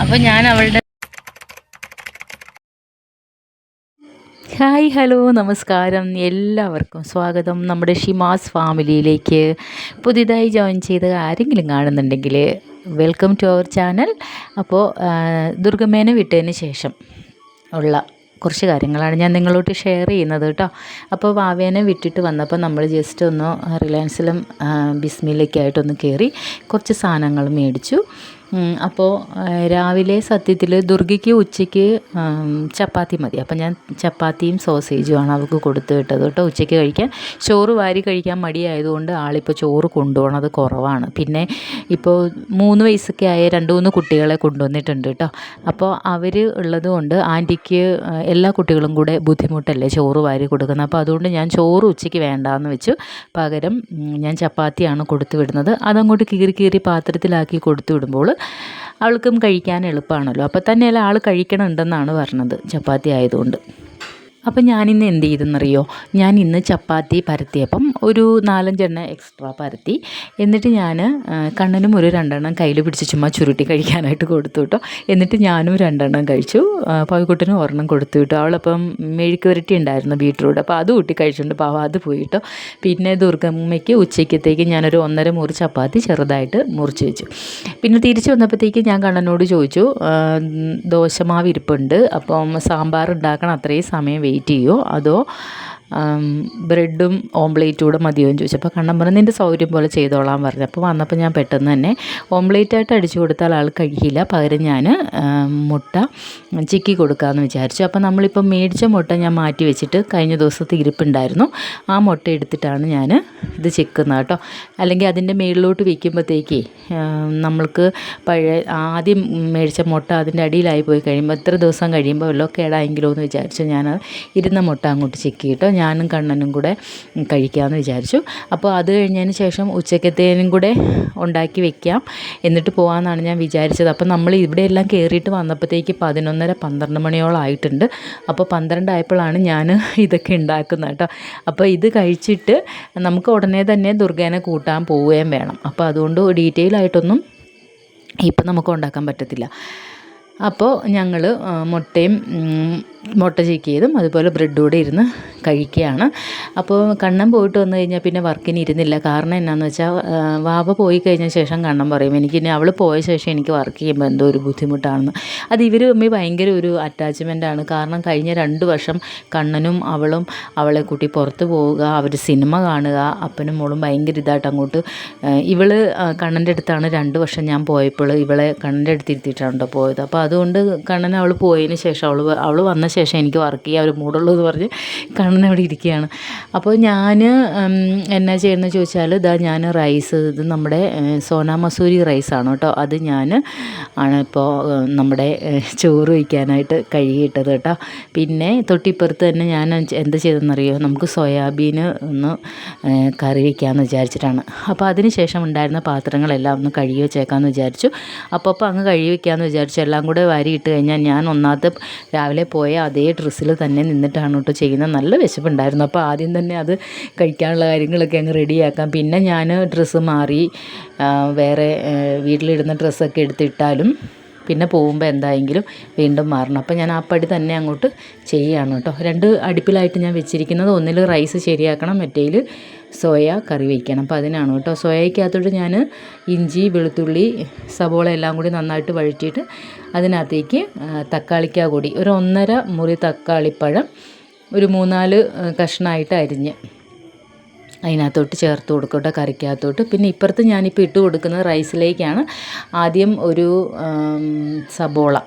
അപ്പം ഞാൻ അവളുടെ ഹായ് ഹലോ നമസ്കാരം. എല്ലാവർക്കും സ്വാഗതം. നമ്മുടെ ഷിമാസ് ഫാമിലിയിലേക്ക് പുതിയതായി ജോയിൻ ചെയ്ത ആരെങ്കിലും കാണുന്നുണ്ടെങ്കിൽ വെൽക്കം ടു അവർ ചാനൽ അപ്പോൾ ദുർഗമേനെ വിട്ടതിന് ശേഷം ഉള്ള കുറച്ച് കാര്യങ്ങളാണ് ഞാൻ നിങ്ങളോട്ട് ഷെയർ ചെയ്യുന്നത് കേട്ടോ. അപ്പോൾ വാവേനെ വിട്ടിട്ട് വന്നപ്പോൾ നമ്മൾ ജസ്റ്റ് ഒന്ന് റിലയൻസിലും ബിസ്മിലേക്കായിട്ടൊന്ന് കയറി കുറച്ച് സാധനങ്ങൾ മേടിച്ചു. അപ്പോൾ രാവിലെ സത്യത്തിൽ ദുർഗയ്ക്ക് ഉച്ചയ്ക്ക് ചപ്പാത്തി മതി. അപ്പോൾ ഞാൻ ചപ്പാത്തിയും സോസേജുമാണ് അവൾക്ക് കൊടുത്തു വിട്ടത് കേട്ടോ ഉച്ചയ്ക്ക് കഴിക്കാൻ. ചോറ് വാരി കഴിക്കാൻ മടിയായതുകൊണ്ട് ആളിപ്പോൾ ചോറ് കൊണ്ടുപോകണത് കുറവാണ്. പിന്നെ ഇപ്പോൾ മൂന്ന് വയസ്സൊക്കെ ആയ രണ്ട് മൂന്ന് കുട്ടികളെ കൊണ്ടുവന്നിട്ടുണ്ട് കേട്ടോ. അപ്പോൾ അവർ ഉള്ളതുകൊണ്ട് ആന്റിക്ക് എല്ലാ കുട്ടികളും കൂടെ ബുദ്ധിമുട്ടല്ലേ ചോറ് വാരി കൊടുക്കുന്നത്. അപ്പോൾ അതുകൊണ്ട് ഞാൻ ചോറ് ഉച്ചയ്ക്ക് വേണ്ടാന്ന് വെച്ചു. പകരം ഞാൻ ചപ്പാത്തിയാണ് കൊടുത്തു വിടുന്നത്. അതങ്ങോട്ട് കീറി കീറി പാത്രത്തിലാക്കി കൊടുത്തു വിടുമ്പോൾ അവൾക്കും കഴിക്കാൻ എളുപ്പമാണല്ലോ. അപ്പോൾ തന്നെയല്ല ആൾ കഴിക്കണമുണ്ടെന്നാണ് പറഞ്ഞത്. ചപ്പാത്തി ആയതുകൊണ്ട്. അപ്പം ഞാനിന്ന് എന്ത് ചെയ്തെന്നറിയോ ഞാൻ ഇന്ന് ചപ്പാത്തി പരത്തിയപ്പം ഒരു നാലഞ്ചെണ്ണം എക്സ്ട്രാ പരത്തി. എന്നിട്ട് ഞാൻ കണ്ണനും ഒരു രണ്ടെണ്ണം കയ്യിൽ പിടിച്ച് ചുമ്മാ ചുരുട്ടി കഴിക്കാനായിട്ട് കൊടുത്തു കേട്ടോ എന്നിട്ട് ഞാനും രണ്ടെണ്ണം കഴിച്ചു. പവിക്കുട്ടനും ഒരെണ്ണം കൊടുത്തു കേട്ടോ അവളപ്പം മെഴുക്ക് വരട്ടി ഉണ്ടായിരുന്നു ബീട്രൂട്ട് അപ്പോൾ അത് കൂട്ടി കഴിച്ചിട്ടുണ്ട്. പാവം അത് പോയി കേട്ടോ പിന്നെ ദുർഗമ്മയ്ക്ക് ഉച്ചയ്ക്കത്തേക്ക് ഞാനൊരു ഒന്നര മുറി ചപ്പാത്തി ചെറുതായിട്ട് മുറിച്ച് വെച്ചു. പിന്നെ തിരിച്ചു വന്നപ്പോഴത്തേക്ക് ഞാൻ കണ്ണനോട് ചോദിച്ചു ദോശമാവിരിപ്പുണ്ട് അപ്പം സാമ്പാർ ഉണ്ടാക്കണം. അത്രയും സമയം വെയിറ്റ് ചെയ്യുമോ അതോ ബ്രെഡും ഓംപ്ലേറ്റും കൂടെ മതിയോ എന്ന് ചോദിച്ചപ്പോൾ കണ്ണൻ പറഞ്ഞു നിന്റെ സൗകര്യം പോലെ ചെയ്തോളാൻ പറഞ്ഞു. അപ്പോൾ വന്നപ്പോൾ ഞാൻ പെട്ടെന്ന് തന്നെ ഓംപ്ലേറ്റായിട്ട് അടിച്ചു കൊടുത്താൽ ആൾ കഴിക്കില്ല. പകരം ഞാൻ മുട്ട ചിക്കി കൊടുക്കാമെന്ന് വിചാരിച്ചു. അപ്പോൾ നമ്മളിപ്പോൾ മേടിച്ച മുട്ട ഞാൻ മാറ്റി വെച്ചിട്ട് കഴിഞ്ഞ ദിവസത്തെ ഇരിപ്പുണ്ടായിരുന്നു. ആ മുട്ട എടുത്തിട്ടാണ് ഞാൻ ഇത് ചിക്കുന്നത് കേട്ടോ. അല്ലെങ്കിൽ അതിന്റെ മേളിലോട്ട് വയ്ക്കുമ്പോഴത്തേക്കേ നമ്മൾക്ക് പഴയ ആദ്യം മേടിച്ച മുട്ട അതിന്റെ അടിയിലായി പോയി കഴിയുമ്പോൾ എത്ര ദിവസം കഴിയുമ്പോൾ വല്ലതും കേടായെങ്കിലോ എന്ന് വിചാരിച്ചു ഞാൻ ഇരുന്ന മുട്ട അങ്ങോട്ട് ചിക്കിയിട്ട് ഞാനും കണ്ണനും കൂടെ കഴിക്കാമെന്ന് വിചാരിച്ചു. അപ്പോൾ അത് കഴിഞ്ഞതിന് ശേഷം ഉച്ചക്കത്തേനും കൂടെ ഉണ്ടാക്കി വെക്കാം. എന്നിട്ട് പോകാമെന്നാണ് ഞാൻ വിചാരിച്ചത്. അപ്പോൾ നമ്മൾ ഇവിടെ എല്ലാം കയറിയിട്ട് വന്നപ്പോഴത്തേക്ക് പതിനൊന്നര പന്ത്രണ്ട് മണിയോളം ആയിട്ടുണ്ട്. അപ്പോൾ പന്ത്രണ്ട് ആയപ്പോഴാണ് ഞാൻ ഇതൊക്കെ ഉണ്ടാക്കുന്നത് കേട്ടോ. അപ്പോൾ ഇത് കഴിച്ചിട്ട് നമുക്ക് ഉടനെ തന്നെ ദുർഗേനെ കൂട്ടാൻ പോവുകയും വേണം. അപ്പോൾ അതുകൊണ്ട് ഡീറ്റെയിൽ ആയിട്ടൊന്നും ഇപ്പം നമുക്ക് ഉണ്ടാക്കാൻ പറ്റത്തില്ല. അപ്പോൾ ഞങ്ങൾ മുട്ടയും മുട്ട ചീക്കിയതും അതുപോലെ ബ്രെഡ് കൂടെ ഇരുന്ന് കഴിക്കുകയാണ്. അപ്പോൾ കണ്ണൻ പോയിട്ട് വന്നു കഴിഞ്ഞാൽ പിന്നെ വർക്കിന് ഇരുന്നില്ല. കാരണം എന്നാന്ന് വെച്ചാൽ വാവ പോയി കഴിഞ്ഞ ശേഷം കണ്ണൻ പറയും. എനിക്ക് ഇനി അവൾ പോയ ശേഷം എനിക്ക് വർക്ക് ചെയ്യുമ്പോൾ എന്തോ ഒരു ബുദ്ധിമുട്ടാണെന്ന്. അത് ഇവർ തമ്മിൽ ഭയങ്കര ഒരു അറ്റാച്ച്മെന്റാണ് കാരണം കഴിഞ്ഞ രണ്ട് വർഷം കണ്ണനും അവളും അവളെ കൂട്ടി പുറത്ത് പോവുക അവർ സിനിമ കാണുക അപ്പനും മോളും ഭയങ്കര ഇതായിട്ട് അങ്ങോട്ട് ഇവൾ കണ്ണന്റെ അടുത്താണ് രണ്ട് വർഷം ഞാൻ പോയപ്പോൾ ഇവളെ കണ്ണന്റെ അടുത്ത് ഇരുത്തിയിട്ടാണ് പോയത്. അപ്പോൾ അതുകൊണ്ട് കണ്ണൻ അവൾ പോയതിന് ശേഷം അവൾ അവൾ വന്ന ശേഷം എനിക്ക് വർക്ക് ചെയ്യാൻ ഒരു മൂടുള്ളൂ എന്ന് പറഞ്ഞ് കണ്ണൻ അവിടെ ഇരിക്കുകയാണ്. അപ്പോൾ ഞാൻ എന്നാ ചെയ്യുന്നത് ചോദിച്ചാൽ ഇതാ ഞാൻ റൈസ് ഇത് നമ്മുടെ സോനാ മസൂരി റൈസാണ് കേട്ടോ. അത് ഞാൻ ആണ് ഇപ്പോൾ നമ്മുടെ ചോറ് വയ്ക്കാനായിട്ട് കഴുകിയിട്ടത് കേട്ടോ. പിന്നെ തൊട്ടിപ്പുറത്ത് തന്നെ ഞാൻ എന്ത് ചെയ്തെന്നറിയോ നമുക്ക് സോയാബീൻ ഒന്ന് കറി വയ്ക്കാമെന്ന് വിചാരിച്ചിട്ടാണ്. അപ്പോൾ അതിന് ശേഷം ഉണ്ടായിരുന്ന പാത്രങ്ങളെല്ലാം ഒന്ന് കഴുകി വെച്ചേക്കാമെന്ന് വിചാരിച്ചു. അപ്പോൾ അപ്പോൾ അങ്ങ് കഴുകി വെക്കാമെന്ന് വിചാരിച്ചു. എല്ലാം കൂടെ വാരി ഇട്ട് കഴിഞ്ഞാൽ ഞാൻ ഒന്നാമത്തെ രാവിലെ പോയ അതേ ഡ്രസ്സിൽ തന്നെ നിന്നിട്ടാണ് കേട്ടോ ചെയ്യുന്നത്. നല്ല വിശപ്പുണ്ടായിരുന്നു. അപ്പോൾ ആദ്യം തന്നെ അത് കഴിക്കാനുള്ള കാര്യങ്ങളൊക്കെ അങ്ങ് റെഡിയാക്കാം. പിന്നെ ഞാൻ ഡ്രസ്സ് മാറി വേറെ വീട്ടിലിടുന്ന ഡ്രസ്സൊക്കെ എടുത്തിട്ടാലും പിന്നെ പോകുമ്പോൾ എന്തായെങ്കിലും വീണ്ടും മാറണം. അപ്പോൾ ഞാൻ ആ പടി തന്നെ അങ്ങോട്ട് ചെയ്യുകയാണ് കേട്ടോ. രണ്ട് അടുപ്പിലായിട്ട് ഞാൻ വെച്ചിരിക്കുന്നത്. ഒന്നിൽ റൈസ് ശരിയാക്കണം മറ്റേതിൽ സോയ കറി വയ്ക്കണം അപ്പോൾ അതിനാണ് കേട്ടോ. സോയയ്ക്കകത്തോട്ട് ഞാൻ ഇഞ്ചി വെളുത്തുള്ളി സബോള എല്ലാം കൂടി നന്നായിട്ട് വഴറ്റിയിട്ട് അതിനകത്തേക്ക് തക്കാളിക്ക കൂടി. ഒരു ഒന്നര മുറി തക്കാളിപ്പഴം ഒരു മൂന്നാൽ കഷ്ണമായിട്ട് അരിഞ്ഞ് അതിനകത്തോട്ട് ചേർത്ത് കൊടുക്കട്ടെ കേട്ടോ കറിക്കകത്തോട്ട്. പിന്നെ ഇപ്പുറത്ത് ഞാനിപ്പോൾ ഇട്ട് കൊടുക്കുന്നത് റൈസിലേക്കാണ്. ആദ്യം ഒരു സബോള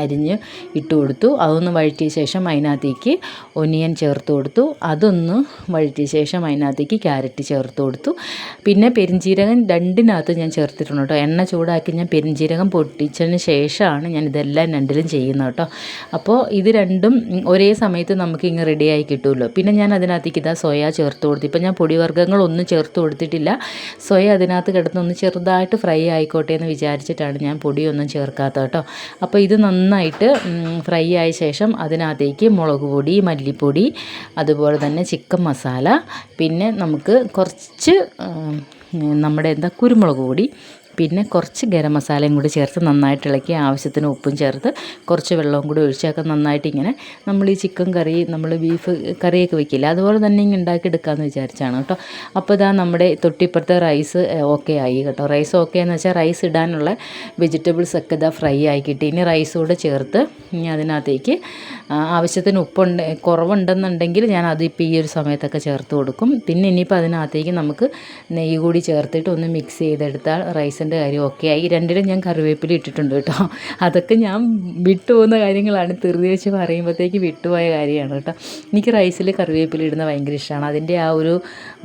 അരിഞ്ഞ് ഇട്ട് കൊടുത്തു. അതൊന്ന് വഴറ്റിയ ശേഷം അതിനകത്തേക്ക് ഒനിയൻ ചേർത്ത് കൊടുത്തു. അതൊന്ന് വഴറ്റിയ ശേഷം അതിനകത്തേക്ക് ക്യാരറ്റ് ചേർത്ത് കൊടുത്തു. പിന്നെ പെരിഞ്ചീരകം രണ്ടിനകത്ത് ഞാൻ ചേർത്തിട്ടുണ്ട് കേട്ടോ. എണ്ണ ചൂടാക്കി ഞാൻ പെരിഞ്ചീരകം പൊട്ടിച്ചതിന് ശേഷമാണ് ഞാൻ ഇതെല്ലാം രണ്ടിലും ചെയ്യുന്നത് കേട്ടോ. അപ്പോൾ ഇത് രണ്ടും ഒരേ സമയത്ത് നമുക്ക് ഇങ്ങ് റെഡിയായി കിട്ടുമല്ലോ. പിന്നെ ഞാൻ അതിനകത്തേക്ക് ഇതാ സോയ ചേർത്ത് കൊടുത്തു. ഇപ്പം ഞാൻ പൊടിവർഗങ്ങളൊന്നും ചേർത്ത് കൊടുത്തിട്ടില്ല. സോയ അതിനകത്ത് കിടന്നൊന്ന് ചെറുതായിട്ട് ഫ്രൈ ആയിക്കോട്ടെ എന്ന് വിചാരിച്ചിട്ടാണ് ഞാൻ പൊടിയൊന്നും ചേർക്കാത്തത് കേട്ടോ. അപ്പോൾ ഇത് നന്നായിട്ട് ഫ്രൈ ആയ ശേഷം അതിനകത്തേക്ക് മുളക് പൊടി മല്ലിപ്പൊടി അതുപോലെ തന്നെ ചിക്കൻ മസാല പിന്നെ നമുക്ക് കുറച്ച് നമ്മുടെ എന്താ കുരുമുളക് പൊടി പിന്നെ കുറച്ച് ഗരം മസാലയും കൂടി ചേർത്ത് നന്നായിട്ട് ഇളക്കി ആവശ്യത്തിന് ഉപ്പും ചേർത്ത് കുറച്ച് വെള്ളവും കൂടി ഒഴിച്ചൊക്കെ നന്നായിട്ട് ഇങ്ങനെ നമ്മൾ ഈ ചിക്കൻ കറി നമ്മൾ ബീഫ് കറിയൊക്കെ വെക്കില്ല? അതുപോലെ തന്നെ ഇങ്ങനെ ഉണ്ടാക്കിയെടുക്കാമെന്ന് വിചാരിച്ചാണ് കേട്ടോ. അപ്പോൾ ഇതാ നമ്മുടെ തൊട്ടിപ്പുറത്തെ റൈസ് ഓക്കെ ആയി കേട്ടോ. റൈസ് ഓക്കെ എന്ന് വെച്ചാൽ റൈസ് ഇടാനുള്ള വെജിറ്റബിൾസ് ഒക്കെ ഇതാ ഫ്രൈ ആയി കിട്ടി. ഇനി റൈസ് കൂടെ ചേർത്ത് അതിനകത്തേക്ക് ആവശ്യത്തിന് ഉപ്പുണ്ട് കുറവുണ്ടെന്നുണ്ടെങ്കിൽ ഞാൻ അത് ഇപ്പോൾ ഈ ഒരു സമയത്തൊക്കെ ചേർത്ത് കൊടുക്കും. പിന്നെ ഇനിയിപ്പോൾ അതിനകത്തേക്ക് നമുക്ക് നെയ്യ് കൂടി ചേർത്തിട്ട് ഒന്ന് മിക്സ് ചെയ്തെടുത്താൽ റൈസിന്റെ കാര്യം ഓക്കെ ആയി. രണ്ടിലും ഞാൻ കറിവേപ്പില ഇട്ടിട്ടുണ്ട് കേട്ടോ. അതൊക്കെ ഞാൻ വിട്ടുപോകുന്ന കാര്യങ്ങളാണ്. തെറുതി വെച്ച് പറയുമ്പോഴത്തേക്ക് വിട്ടുപോയ കാര്യമാണ് കേട്ടോ. എനിക്ക് റൈസിൽ കറിവേപ്പില ഇടുന്ന ഭയങ്കര ഇഷ്ടമാണ്. അതിന്റെ ആ ഒരു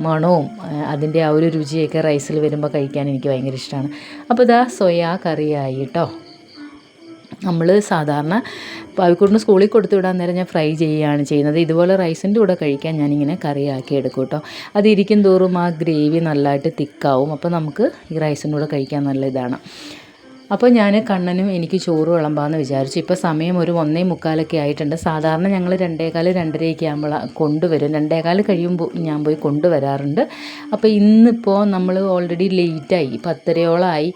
മണവും അതിന്റെ ആ ഒരു രുചിയൊക്കെ റൈസിൽ വരുമ്പോൾ കഴിക്കാൻ എനിക്ക് ഭയങ്കര ഇഷ്ടമാണ്. അപ്പോൾ ഇതാ സോയാ കറിയായി കേട്ടോ. നമ്മൾ സാധാരണ പാവിക്കൂട്ടിന് സ്കൂളിൽ കൊടുത്തു വിടാൻ നേരം ഞാൻ ഫ്രൈ ചെയ്യുകയാണ് ചെയ്യുന്നത്. ഇതുപോലെ റൈസിന്റെ കൂടെ കഴിക്കാൻ ഞാനിങ്ങനെ കറിയാക്കി എടുക്കും കേട്ടോ. അതിരിക്കും തോറും ആ ഗ്രേവി നല്ലതായിട്ട് തിക്കാവും. അപ്പോൾ നമുക്ക് ഈ റൈസിന്റെ കൂടെ കഴിക്കാൻ നല്ല ഇതാണ്. അപ്പോൾ ഞാൻ കണ്ണനും എനിക്ക് ചോറ് വിളമ്പാന്ന് വിചാരിച്ചു. ഇപ്പോൾ സമയം ഒരു ഒന്നേ മുക്കാലൊക്കെ ആയിട്ടുണ്ട്. സാധാരണ ഞങ്ങൾ രണ്ടേകാൽ രണ്ടരയൊക്കെ ആകുമ്പോൾ കൊണ്ടുവരും. രണ്ടേകാൽ കഴിയുമ്പോൾ ഞാൻ പോയി കൊണ്ടുവരാറുണ്ട്. അപ്പോൾ ഇന്നിപ്പോൾ നമ്മൾ ഓൾറെഡി ലേറ്റായി പത്തരയോളമായി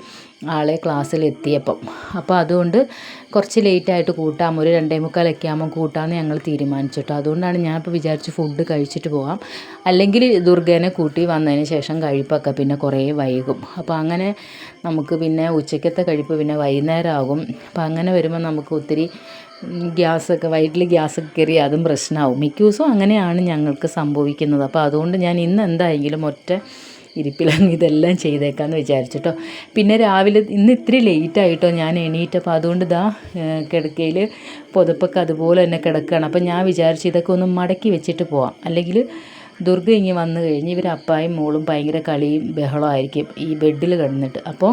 ആളെ ക്ലാസ്സിൽ എത്തിയപ്പം. അപ്പോൾ അതുകൊണ്ട് കുറച്ച് ലേറ്റായിട്ട് കൂട്ടാം. ഒരു രണ്ടേ മുക്കാലൊക്കെ ആകുമ്പോൾ കൂട്ടാമെന്ന് ഞങ്ങൾ തീരുമാനിച്ചു കേട്ടോ അതുകൊണ്ടാണ് ഞാനിപ്പോൾ വിചാരിച്ച് ഫുഡ് കഴിച്ചിട്ട് പോകാം അല്ലെങ്കിൽ ദുർഗേനെ കൂട്ടി വന്നതിന് ശേഷം കഴിപ്പൊക്കെ പിന്നെ കുറേ വൈകും. അപ്പോൾ അങ്ങനെ നമുക്ക് പിന്നെ ഉച്ചയ്ക്കത്തെ കഴിപ്പ് പിന്നെ വൈകുന്നേരം ആകും അപ്പോൾ അങ്ങനെ വരുമ്പോൾ നമുക്ക് ഒത്തിരി ഗ്യാസൊക്കെ വയറ്റിൽ ഗ്യാസൊക്കെ കയറി അതും പ്രശ്നമാവും. മിക്ക ദിവസവും അങ്ങനെയാണ് ഞങ്ങൾക്ക് സംഭവിക്കുന്നത്. അപ്പോൾ അതുകൊണ്ട് ഞാൻ ഇന്ന് എന്തായെങ്കിലും ഒറ്റ ഇരിപ്പിലങ്ങ് ഇതെല്ലാം ചെയ്തേക്കാമെന്ന് വിചാരിച്ചിട്ടോ പിന്നെ രാവിലെ ഇന്ന് ഇത്തിരി ലേറ്റായിട്ടോ ഞാൻ എണീറ്റപ്പോൾ അതുകൊണ്ട് ഇതാ കിടക്കയിൽ പുതപ്പൊക്കെ അതുപോലെ തന്നെ കിടക്കുകയാണ് അപ്പോൾ ഞാൻ വിചാരിച്ചു ഇതൊക്കെ ഒന്ന് മടക്കി വെച്ചിട്ട് പോവാം. അല്ലെങ്കിൽ ദുർഗ ഇങ്ങനെ വന്നു കഴിഞ്ഞ് ഇവർ അപ്പായും മോളും ഭയങ്കര കളിയും ബഹളമായിരിക്കും ഈ ബെഡിൽ കിടന്നിട്ട്. അപ്പോൾ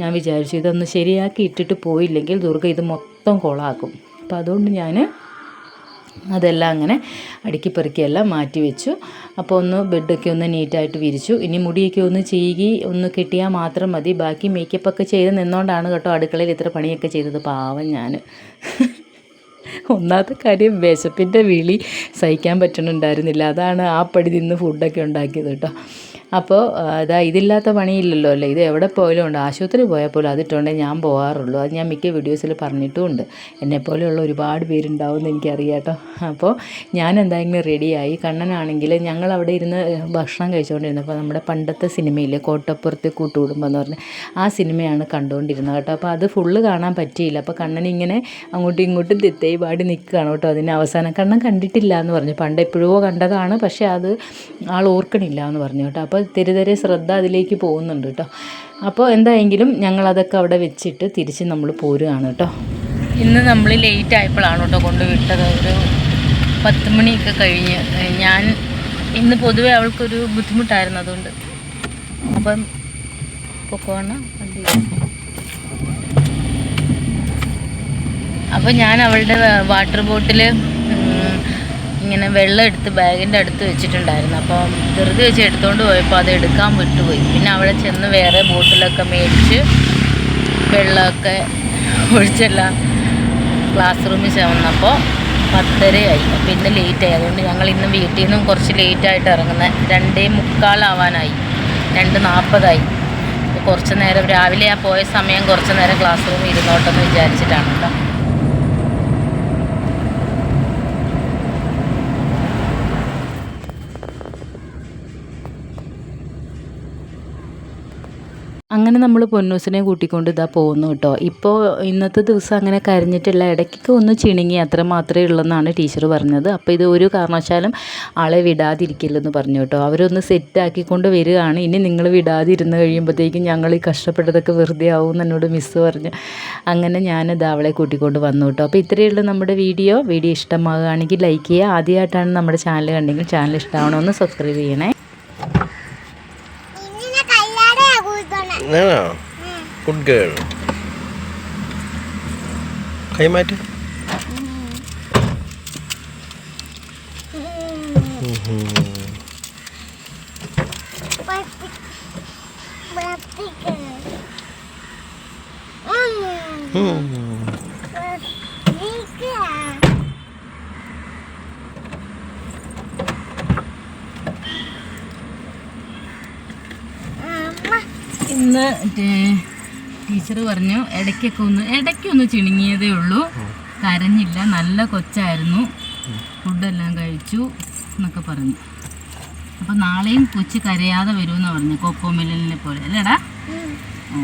ഞാൻ വിചാരിച്ചു ഇതൊന്ന് ശരിയാക്കി ഇട്ടിട്ട് പോയില്ലെങ്കിൽ ദുർഗ ഇത് മൊത്തം കൊളാക്കും. അപ്പോൾ അതുകൊണ്ട് ഞാൻ അതെല്ലാം അങ്ങനെ അടുക്കി പെറുക്കിയെല്ലാം മാറ്റി വെച്ചു. അപ്പോൾ ഒന്ന് ബെഡൊക്കെ ഒന്ന് നീറ്റായിട്ട് വിരിച്ചു. ഇനി മുടിയൊക്കെ ഒന്ന് ചെയ്യുകി ഒന്ന് കിട്ടിയാൽ മാത്രം മതി. ബാക്കി മേക്കപ്പൊക്കെ ചെയ്ത് നിന്നുകൊണ്ടാണ് കേട്ടോ അടുക്കളയിൽ ഇത്ര പണിയൊക്കെ ചെയ്തത്. പാവം ഞാൻ. ഒന്നാമത്തെ കാര്യം വിശപ്പിന്റെ വിളി സഹിക്കാൻ പറ്റണുണ്ടായിരുന്നില്ല. അതാണ് ആ പടി നിന്ന് ഫുഡൊക്കെ ഉണ്ടാക്കിയത് കേട്ടോ. അപ്പോൾ അതാ ഇതില്ലാത്ത പണിയില്ലല്ലോ അല്ലേ? ഇത് എവിടെ പോയാലും ഉണ്ട്. ആശുപത്രി പോയാൽ പോലും അതിട്ടുണ്ടേ ഞാൻ പോകാറുള്ളൂ. അത് ഞാൻ മിക്ക വീഡിയോസിൽ പറഞ്ഞിട്ടുമുണ്ട്. എന്നെപ്പോലെയുള്ള ഒരുപാട് പേരുണ്ടാവും എന്ന് എനിക്കറിയാം കേട്ടോ അപ്പോൾ ഞാൻ എന്തായാലും റെഡിയായി. കണ്ണനാണെങ്കിൽ ഞങ്ങൾ അവിടെ ഇരുന്ന് ഭക്ഷണം കഴിച്ചുകൊണ്ടിരുന്നപ്പോൾ നമ്മുടെ പണ്ടത്തെ സിനിമയിൽ കോട്ടപ്പുറത്ത് കൂട്ടുകുടുംബം എന്ന് പറഞ്ഞ ആ സിനിമയാണ് കണ്ടുകൊണ്ടിരുന്നത് കേട്ടോ. അപ്പോൾ അത് ഫുള്ള് കാണാൻ പറ്റിയില്ല. അപ്പോൾ കണ്ണൻ ഇങ്ങനെ അങ്ങോട്ടും ഇങ്ങോട്ടും തിത്തേ പാടി നിൽക്കുകയാണ് കേട്ടോ അതിന് അവസാനം. കണ്ണൻ കണ്ടിട്ടില്ല എന്ന് പറഞ്ഞു. പണ്ട് എപ്പോഴോ കണ്ടതാണ്. പക്ഷേ അത് ആൾ ഓർക്കണില്ല എന്ന് പറഞ്ഞു കേട്ടോ. അപ്പോൾ തെരുതെരെ ശ്രദ്ധ അതിലേക്ക് പോകുന്നുണ്ട് കേട്ടോ. അപ്പോൾ എന്തായെങ്കിലും ഞങ്ങളതൊക്കെ അവിടെ വെച്ചിട്ട് തിരിച്ച് നമ്മൾ പോരുകയാണ് കേട്ടോ. ഇന്ന് നമ്മൾ ലേറ്റ് ആയപ്പോഴാണ് കേട്ടോ കൊണ്ടുവിട്ടത്. ഒരു പത്ത് മണിയൊക്കെ കഴിഞ്ഞ്. ഞാൻ ഇന്ന് പൊതുവേ അവൾക്കൊരു ബുദ്ധിമുട്ടായിരുന്നു അതുകൊണ്ട്. അപ്പം പൊക്കോണ വണ്ടി. അപ്പോൾ ഞാൻ അവളുടെ വാട്ടർ ബോട്ടിൽ ഇങ്ങനെ വെള്ളം എടുത്ത് ബാഗിന്റെ അടുത്ത് വെച്ചിട്ടുണ്ടായിരുന്നു. അപ്പോൾ ധൃതി വെച്ച് എടുത്തുകൊണ്ട് പോയപ്പോൾ അത് എടുക്കാൻ വിട്ടുപോയി. പിന്നെ അവിടെ ചെന്ന് വേറെ ബോട്ടിലൊക്കെ മേടിച്ച് വെള്ളമൊക്കെ ഒഴിച്ചെല്ലാം ക്ലാസ് റൂമിൽ ചെന്നപ്പോൾ പത്തരയായി. അപ്പോൾ ഇന്ന് ലേറ്റായി അതുകൊണ്ട് ഞങ്ങൾ ഇന്ന് വീട്ടിൽ നിന്നും കുറച്ച് ലേറ്റായിട്ട് ഇറങ്ങുന്നത് രണ്ടേ മുക്കാലാവാനായി രണ്ട് നാൽപ്പതായി അപ്പോൾ കുറച്ച് നേരം രാവിലെ ആ പോയ സമയം കുറച്ച് നേരം ക്ലാസ് റൂമിൽ ഇരുന്നോട്ടെന്ന് വിചാരിച്ചിട്ടാണ് കേട്ടോ അങ്ങനെ നമ്മൾ പൊന്നൂസിനെ കൂട്ടിക്കൊണ്ട് ഇതാ പോകുന്നു കേട്ടോ. ഇപ്പോൾ ഇന്നത്തെ ദിവസം അങ്ങനെ കരഞ്ഞിട്ടില്ല ഇടയ്ക്കൊക്കെ ഒന്ന് ചിണുങ്ങി അത്ര മാത്രമേ ഉള്ളെന്നാണ് ടീച്ചർ പറഞ്ഞത്. അപ്പോൾ ഇത് ഒരു കാരണവശാലും ആളെ വിടാതിരിക്കില്ലെന്ന് പറഞ്ഞു കേട്ടോ. അവരൊന്ന് സെറ്റാക്കിക്കൊണ്ട് വരികയാണ്. ഇനി നിങ്ങൾ വിടാതിരുന്ന് കഴിയുമ്പോഴത്തേക്കും ഞങ്ങൾ ഈ കഷ്ടപ്പെട്ടതൊക്കെ വെറുതെ ആവും എന്ന് എന്നോട് മിസ്സ് പറഞ്ഞു. അങ്ങനെ ഞാനിത് അവളെ കൂട്ടിക്കൊണ്ട് വന്നു കേട്ടോ. അപ്പോൾ ഇത്രയുള്ള നമ്മുടെ വീഡിയോ. വീഡിയോ ഇഷ്ടമാകുകയാണെങ്കിൽ ലൈക്ക് ചെയ്യുക. ആദ്യമായിട്ടാണ് നമ്മുടെ ചാനൽ കണ്ടെങ്കിൽ ചാനൽ ഇഷ്ടമാവണമെന്ന് സബ്സ്ക്രൈബ് ചെയ്യണേ. കൂത്തോണെ ഗുഡ് ഗേൾ കൈമാറ്റ് ഇന്ന് ടീച്ചർ പറഞ്ഞു ഇടയ്ക്കൊക്കെ ഒന്ന് ഇടയ്ക്കൊന്ന് ചിണുങ്ങിയതേ ഉള്ളൂ. കരഞ്ഞില്ല നല്ല കൊച്ചായിരുന്നു. ഫുഡെല്ലാം കഴിച്ചു എന്നൊക്കെ പറഞ്ഞു. അപ്പോൾ നാളെയും കൊച്ചു കരയാതെ വരുമെന്ന് പറഞ്ഞു കൊക്കോ മെല്ലിനെ പോലെ. അല്ലേടാ? ഓ